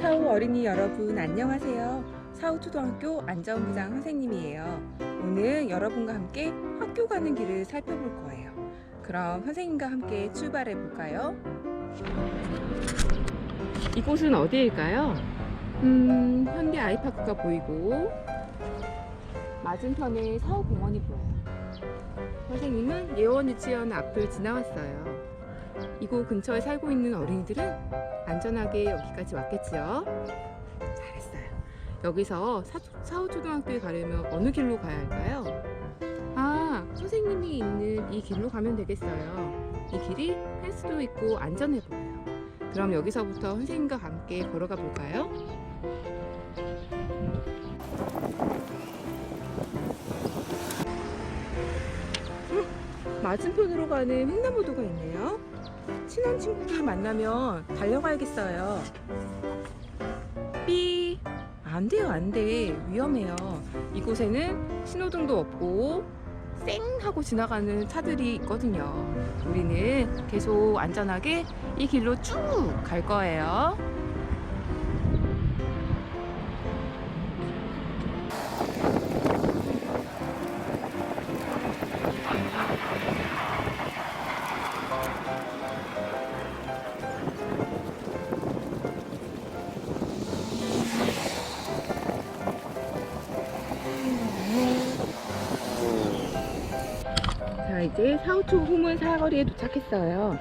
사우 어린이 여러분 안녕하세요. 사우초등학교 안전부장 선생님이에요. 오늘 여러분과 함께 학교 가는 길을 살펴볼 거예요. 그럼 선생님과 함께 출발해 볼까요? 이곳은 어디일까요? 음, 현대 아이파크가 보이고 맞은편에 사우 공원이 보여요. 선생님은 예원 유치원 앞을 지나왔어요. 이곳 근처에 살고 있는 어린이들은 안전하게 여기까지 왔겠지요. 잘했어요. 여기서 사, 사후초등학교에 가려면 어느 길로 가야 할까요? 아, 선생님이 있는 이 길로 가면 되겠어요. 이 길이 할 수도 있고 안전해 보여요. 그럼 여기서부터 선생님과 함께 걸어가 볼까요? 맞은편으로 가는 횡단보도가 있네요. 친한 친구들 만나면 달려가야겠어요. 삐. 안 돼요, 안 돼. 위험해요. 이곳에는 신호등도 없고 쌩 하고 지나가는 차들이 있거든요. 우리는 계속 안전하게 이 길로 쭉 갈 거예요. 자, 이제 사우초 후문 사거리에 도착했어요.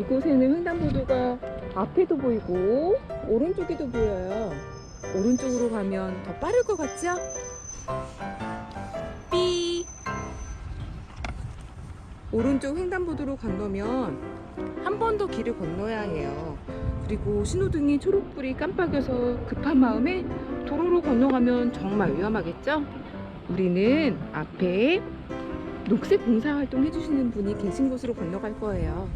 이곳에는 횡단보도가 앞에도 보이고 오른쪽에도 보여요. 오른쪽으로 가면 더 빠를 것 같죠? 삐. 오른쪽 횡단보도로 건너면 한 번 더 길을 건너야 해요. 그리고 신호등이 초록불이 깜빡여서 급한 마음에 도로로 건너가면 정말 위험하겠죠? 우리는 앞에 녹색 봉사활동 해주시는 분이 계신 곳으로 건너갈 거예요.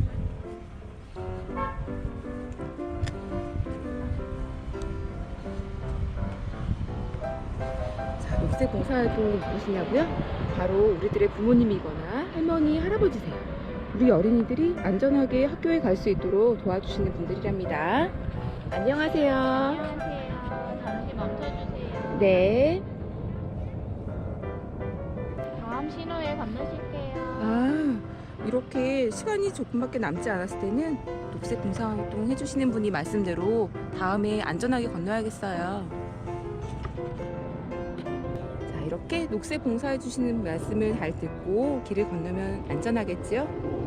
자, 녹색 봉사활동이 누구시냐고요? 바로 우리들의 부모님이거나 할머니, 할아버지세요. 우리 어린이들이 안전하게 학교에 갈 수 있도록 도와주시는 분들이랍니다. 안녕하세요. 안녕하세요. 잠시 멈춰주세요. 네. 건너실게요. 아, 이렇게 시간이 조금밖에 남지 않았을 때는 녹색 봉사활동 해주시는 분이 말씀대로 다음에 안전하게 건너야겠어요. 자, 이렇게 녹색 봉사해주시는 말씀을 잘 듣고 길을 건너면 안전하겠지요?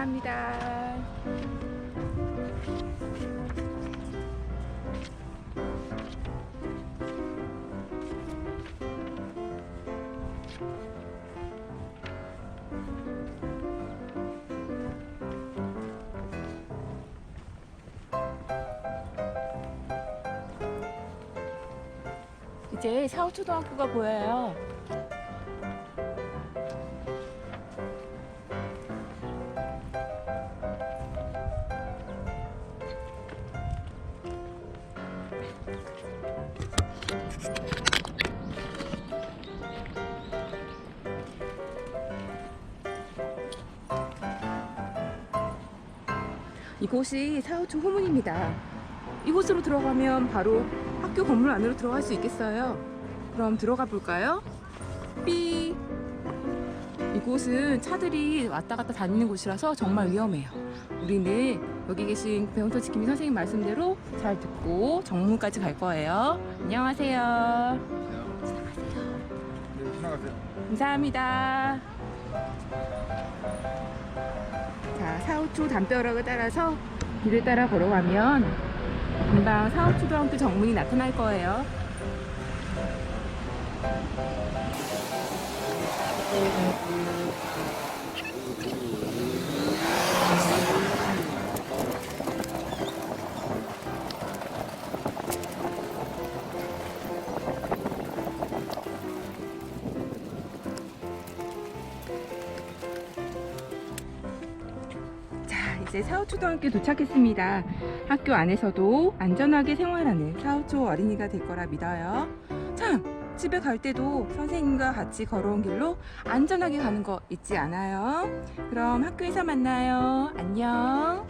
감사합니다. 이제 사후초등학교가 보여요. 이곳이 사우초 후문입니다. 이곳으로 들어가면 바로 학교 건물 안으로 들어갈 수 있겠어요. 그럼 들어가 볼까요? 삐. 이곳은 차들이 왔다 갔다 다니는 곳이라서 정말 위험해요. 우리는 여기 계신 배운터 지킴이 선생님 말씀대로 잘 듣고 정문까지 갈 거예요. 안녕하세요. 네, 지나가세요. 감사합니다. 자, 사우초 담벼락을 따라서 길을 따라 걸어가면 금방 사우초등학교 정문이 나타날 거예요. 이제 사호초등학교 도착했습니다. 학교 안에서도 안전하게 생활하는 사호초 어린이가 될 거라 믿어요. 참, 집에 갈 때도 선생님과 같이 걸어온 길로 안전하게 가는 거 잊지 않아요. 그럼 학교에서 만나요. 안녕.